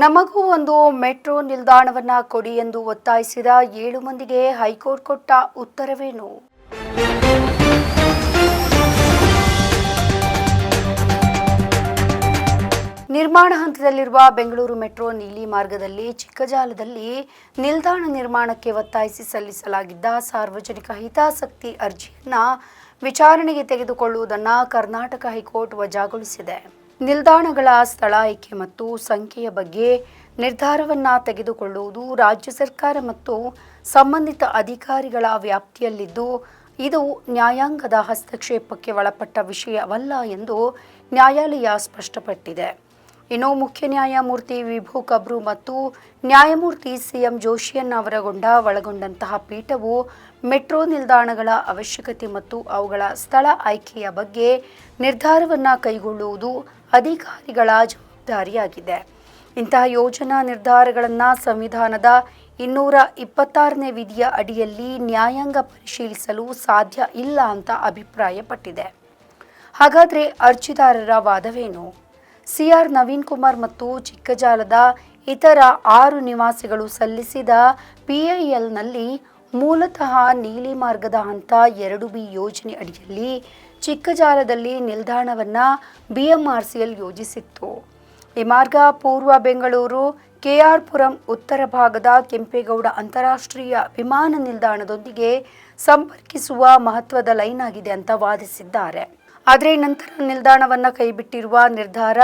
ನಮಗೂ ಒಂದು ಮೆಟ್ರೋ ನಿಲ್ದಾಣವನ್ನ ಕೊಡಿ ಎಂದು ಒತ್ತಾಯಿಸಿದ ಏಳು ಮಂದಿಗೆ ಹೈಕೋರ್ಟ್ ಕೊಟ್ಟ ಉತ್ತರವೇನು? ನಿರ್ಮಾಣ ಹಂತದಲ್ಲಿರುವ ಬೆಂಗಳೂರು ಮೆಟ್ರೋ ನೀಲಿ ಮಾರ್ಗದಲ್ಲಿ ಚಿಕ್ಕಜಾಲದಲ್ಲಿ ನಿಲ್ದಾಣ ನಿರ್ಮಾಣಕ್ಕೆ ಒತ್ತಾಯಿಸಿ ಸಲ್ಲಿಸಲಾಗಿದ್ದ ಸಾರ್ವಜನಿಕ ಹಿತಾಸಕ್ತಿ ಅರ್ಜಿಯನ್ನ ವಿಚಾರಣೆಗೆ ತೆಗೆದುಕೊಳ್ಳುವುದನ್ನು ಕರ್ನಾಟಕ ಹೈಕೋರ್ಟ್ ವಜಾಗೊಳಿಸಿದೆ. ನಿಲ್ದಾಣಗಳ ಸ್ಥಳ ಆಯ್ಕೆ ಮತ್ತು ಸಂಖ್ಯೆಯ ಬಗ್ಗೆ ನಿರ್ಧಾರವನ್ನು ತೆಗೆದುಕೊಳ್ಳುವುದು ರಾಜ್ಯ ಸರ್ಕಾರ ಮತ್ತು ಸಂಬಂಧಿತ ಅಧಿಕಾರಿಗಳ ವ್ಯಾಪ್ತಿಯಲ್ಲಿದ್ದು, ಇದು ನ್ಯಾಯಾಂಗದ ಹಸ್ತಕ್ಷೇಪಕ್ಕೆ ಒಳಪಟ್ಟ ವಿಷಯವಲ್ಲ ಎಂದು ನ್ಯಾಯಾಲಯ ಸ್ಪಷ್ಟಪಟ್ಟಿದೆ. ಇನ್ನು ಮುಖ್ಯ ನ್ಯಾಯಮೂರ್ತಿ ವಿಭು ಕಬ್ರು ಮತ್ತು ನ್ಯಾಯಮೂರ್ತಿ ಸಿಎಂ ಜೋಶಿಯನ್ ಅವರಗೊಂಡ ಒಳಗೊಂಡಂತಹ ಪೀಠವು ಮೆಟ್ರೋ ನಿಲ್ದಾಣಗಳ ಅವಶ್ಯಕತೆ ಮತ್ತು ಅವುಗಳ ಸ್ಥಳ ಆಯ್ಕೆಯ ಬಗ್ಗೆ ನಿರ್ಧಾರವನ್ನು ಕೈಗೊಳ್ಳುವುದು ಅಧಿಕಾರಿಗಳ ಜವಾಬ್ದಾರಿಯಾಗಿದೆ. ಇಂತಹ ಯೋಜನಾ ನಿರ್ಧಾರಗಳನ್ನು ಸಂವಿಧಾನದ ಇನ್ನೂರ ಇಪ್ಪತ್ತಾರನೇ ವಿಧಿಯ ಅಡಿಯಲ್ಲಿ ನ್ಯಾಯಾಂಗ ಪರಿಶೀಲಿಸಲು ಸಾಧ್ಯ ಇಲ್ಲ ಅಂತ ಅಭಿಪ್ರಾಯಪಟ್ಟಿದೆ. ಹಾಗಾದರೆ ಅರ್ಜಿದಾರರ ವಾದವೇನು? ಸಿಆರ್ ನವೀನ್ ಕುಮಾರ್ ಮತ್ತು ಚಿಕ್ಕಜಾಲದ ಇತರ ಆರು ನಿವಾಸಿಗಳು ಸಲ್ಲಿಸಿದ ಪಿಐಎಲ್ನಲ್ಲಿ ಮೂಲತಃ ನೀಲಿ ಮಾರ್ಗದ ಹಂತ ಎರಡು ಬಿ ಯೋಜನೆ ಅಡಿಯಲ್ಲಿ ಚಿಕ್ಕಜಾಲದಲ್ಲಿ ನಿಲ್ದಾಣವನ್ನು ಬಿಎಂಆರ್ಸಿಎಲ್ ಯೋಜಿಸಿತ್ತು. ಈ ಮಾರ್ಗ ಪೂರ್ವ ಬೆಂಗಳೂರು, ಕೆಆರ್ಪುರಂ, ಉತ್ತರ ಭಾಗದ ಕೆಂಪೇಗೌಡ ಅಂತಾರಾಷ್ಟ್ರೀಯ ವಿಮಾನ ನಿಲ್ದಾಣದೊಂದಿಗೆ ಸಂಪರ್ಕಿಸುವ ಮಹತ್ವದ ಲೈನ್ ಆಗಿದೆ ಅಂತ ವಾದಿಸಿದ್ದಾರೆ. ಆದರೆ ನಂತರ ನಿಲ್ದಾಣವನ್ನು ಕೈಬಿಟ್ಟಿರುವ ನಿರ್ಧಾರ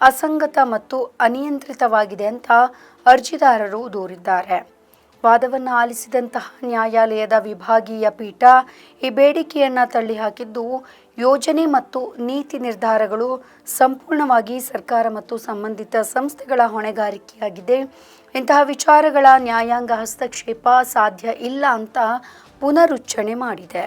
ಅಸಂಗತ ಮತ್ತು ಅನಿಯಂತ್ರಿತವಾಗಿದೆ ಅಂತ ಅರ್ಜಿದಾರರು ದೂರಿದ್ದಾರೆ. ವಾದವನ್ನು ಆಲಿಸಿದಂತಹ ನ್ಯಾಯಾಲಯದ ವಿಭಾಗೀಯ ಪೀಠ ಈ ಬೇಡಿಕೆಯನ್ನು ತಳ್ಳಿಹಾಕಿದ್ದು, ಯೋಜನೆ ಮತ್ತು ನೀತಿ ನಿರ್ಧಾರಗಳು ಸಂಪೂರ್ಣವಾಗಿ ಸರ್ಕಾರ ಮತ್ತು ಸಂಬಂಧಿತ ಸಂಸ್ಥೆಗಳ ಹೊಣೆಗಾರಿಕೆಯಾಗಿದೆ. ಇಂತಹ ವಿಚಾರಗಳ ನ್ಯಾಯಾಂಗ ಹಸ್ತಕ್ಷೇಪ ಸಾಧ್ಯ ಇಲ್ಲ ಅಂತ ಪುನರುಚ್ಚರಣೆ ಮಾಡಿದೆ.